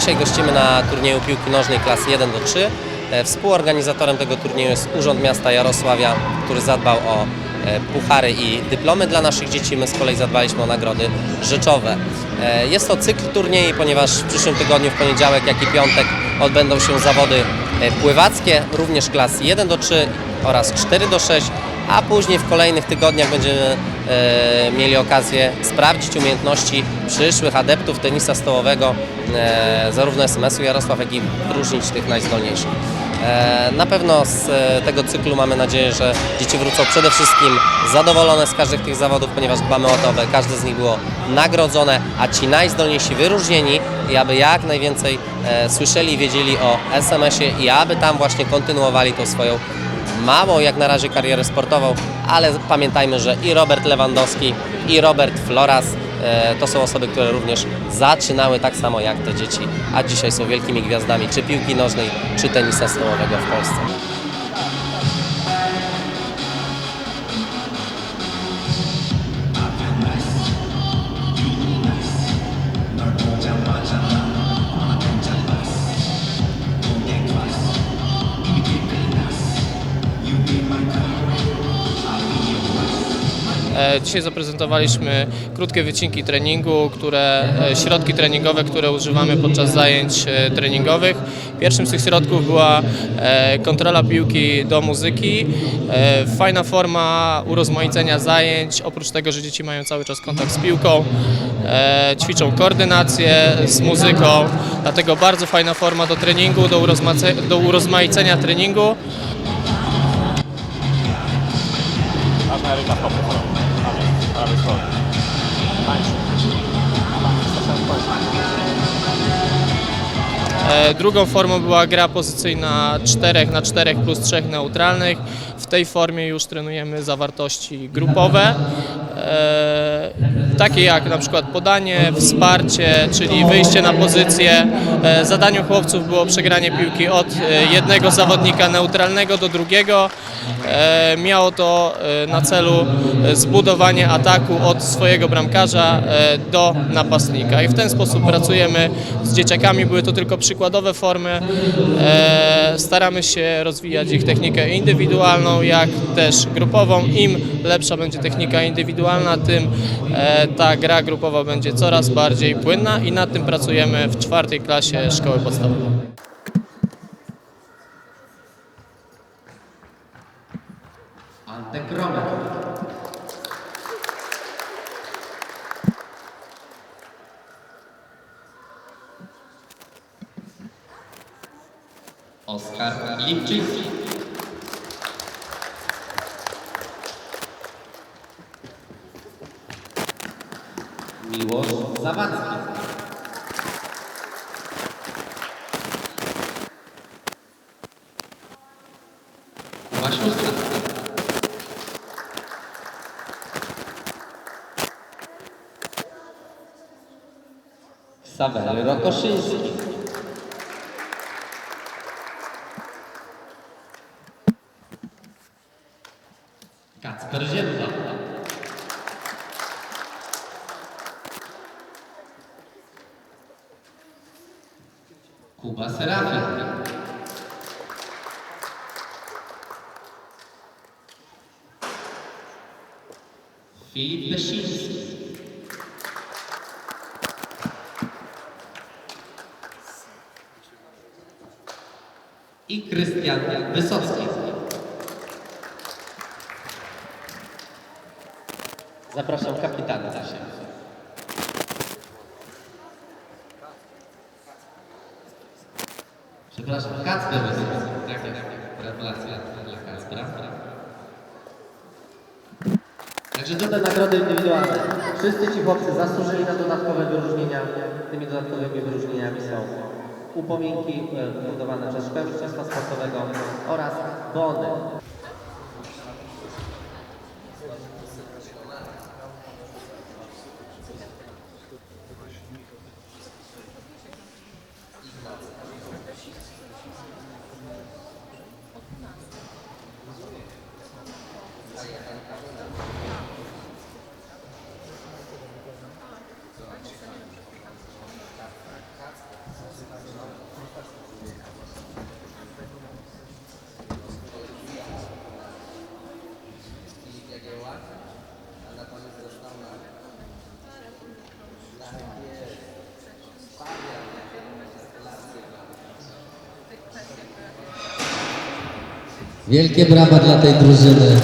Dzisiaj gościmy na turnieju piłki nożnej klasy 1 do 3. E, Współorganizatorem tego turnieju jest Urząd Miasta Jarosławia, który zadbał o e, puchary i dyplomy dla naszych dzieci. My z kolei zadbaliśmy o nagrody rzeczowe. E, Jest to cykl turniej, ponieważ w przyszłym tygodniu, w poniedziałek, jak i piątek odbędą się zawody pływackie, również klas 1 do 3 oraz 4 do 6, a później w kolejnych tygodniach będziemy mieli okazję sprawdzić umiejętności przyszłych adeptów tenisa stołowego, e, zarówno SMS-u Jarosław, jak i wyróżnić tych najzdolniejszych. E, Na pewno z e, tego cyklu mamy nadzieję, że dzieci wrócą przede wszystkim zadowolone z każdych tych zawodów, ponieważ dbamy o to, aby każde z nich było nagrodzone, a ci najzdolniejsi wyróżnieni i aby jak najwięcej e, słyszeli i wiedzieli o SMS-ie i aby tam właśnie kontynuowali tą swoją małą jak na razie karierę sportową, ale pamiętajmy, że i Robert Lewandowski, i Robert Floras e, to są osoby, które również zaczynały tak samo jak te dzieci, a dzisiaj są wielkimi gwiazdami czy piłki nożnej, czy tenisa stołowego w Polsce. Dzisiaj zaprezentowaliśmy krótkie wycinki treningu, które, e, środki treningowe, które używamy podczas zajęć e, treningowych. Pierwszym z tych środków była e, kontrola piłki do muzyki. E, Fajna forma urozmaicenia zajęć, oprócz tego, że dzieci mają cały czas kontakt z piłką, e, ćwiczą koordynację z muzyką, dlatego bardzo fajna forma do treningu, do, urozmace- do urozmaicenia treningu. Czarna Tańczy. E, Drugą formą była gra pozycyjna 4 na 4 plus 3 neutralnych. W tej formie już trenujemy zawartości grupowe, takie jak na przykład podanie, wsparcie, czyli wyjście na pozycję. E, Zadaniem chłopców było przegranie piłki od e, jednego zawodnika neutralnego do drugiego. E, Miało to e, na celu e, zbudowanie ataku od swojego bramkarza e, do napastnika i w ten sposób pracujemy z dzieciakami. Były to tylko przykładowe formy. E, Staramy się rozwijać ich technikę indywidualną, jak też grupową. Im lepsza będzie technika indywidualna, tym e, ta gra grupowa będzie coraz bardziej płynna i nad tym pracujemy w czwartej klasie szkoły podstawowej. Antykrometr. Oskar Lipczyński. Zawadzki. Masiuska. Sawery Rokoszyński. Kacper Ziemba. Kuba Serafin. Filip Lesiński. i Krystian Wysocki. Zapraszam kapitana za siebie. Przepraszam, Kacper Wysocki. Tak, tak, tak. Gratulacje dla Kacpera. Także to te nagrody indywidualne. Wszyscy ci chłopcy zasłużyli na dodatkowe wyróżnienia. Tymi dodatkowymi wyróżnieniami są upominki e, budowane przez Szkołę Mistrzostwa Sportowego oraz bony. Wielkie brawa dla tej drużyny.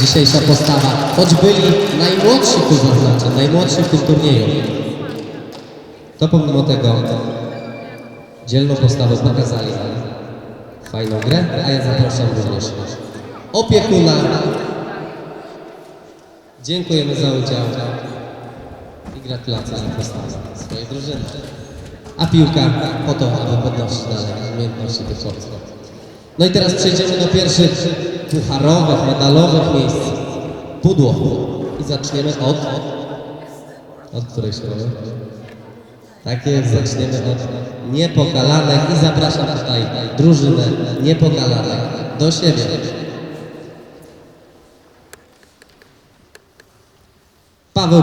Dzisiejsza postawa. Choć byli najmłodsi, tu zaznaczę, najmłodsi w tym turnieju. To pomimo tego dzielną postawę pokazali. Fajną grę, a ja zapraszam również opiekuna. Dziękujemy za udział i gratulacje za postawę swojej drużyny. A piłka po to, aby podnosić dalej umiejętności tych chłopców. No i teraz przejdziemy do pierwszych pucharowych, medalowych miejsc. Pudło. I zaczniemy od... Od której szkoły? Tak jest, zaczniemy od niepokalanek i zapraszam tutaj drużynę niepokalanek do siebie. Paweł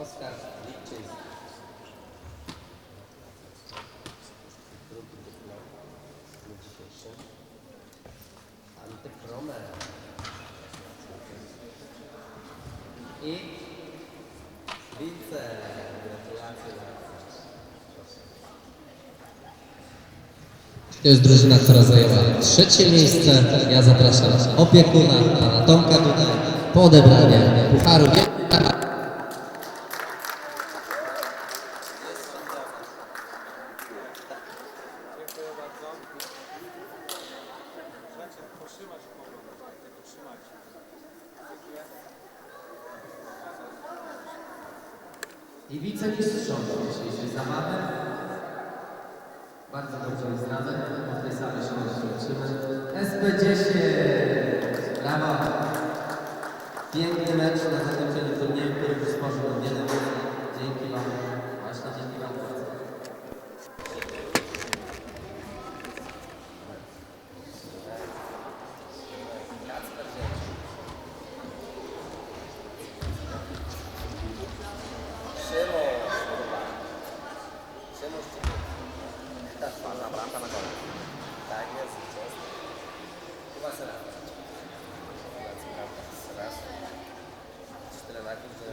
Oskar Lipczyński. Drugi dyplom dzisiejszym. Antypromer. I Wice. Gratulacje. To jest drużyna, która zajęła trzecie miejsce. Ja zapraszam opiekuna, pana Tomka tutaj po odebranie pucharu. I wicemistrzom dzisiejszej zabawy. Bardzo dobrze jest razem, bo w tej sali się doświadczymy. SP10! Brawo! Piękny mecz na zakończenie turnieju, który przysporzył wiele emocji. Dzięki Wam, właśnie dzięki Wam. bardzo. Szymon. Szymon Tak, ładna bramka na gole. Tak jest, zwycięstwo. Chyba Seraf. Gratulacje, bramka z Seraf. Tyle nagród, że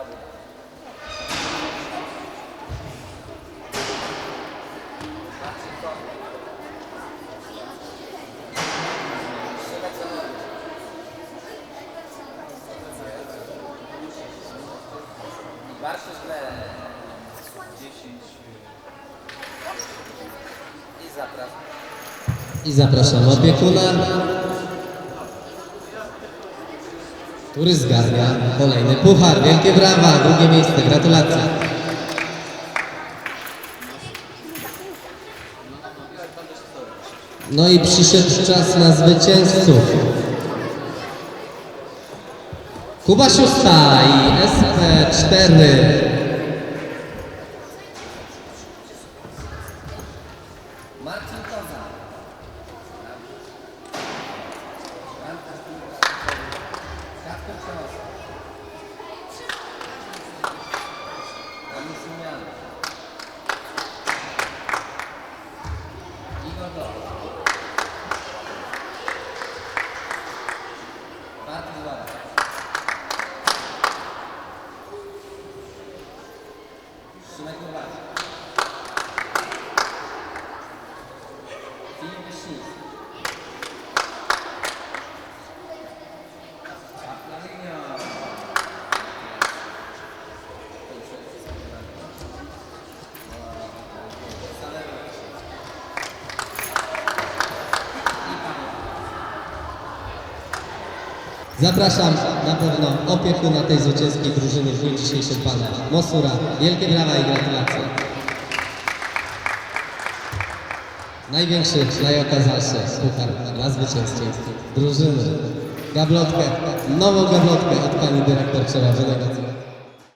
rozdał I zapraszam. Opiekuna, który zgarnia kolejny puchar. Wielkie brawa, drugie miejsce, gratulacje. No i przyszedł czas na zwycięzców. Kuba Siusta i SP4. Zapraszam na pewno opiekuna tej zwycięskiej drużyny w dniu dzisiejszym pana Mosura. Wielkie brawa i gratulacje. Największy, najokazalszy puchar dla zwycięskiej drużyny. Gablotkę, nową gablotkę od pani dyrektor trzeba.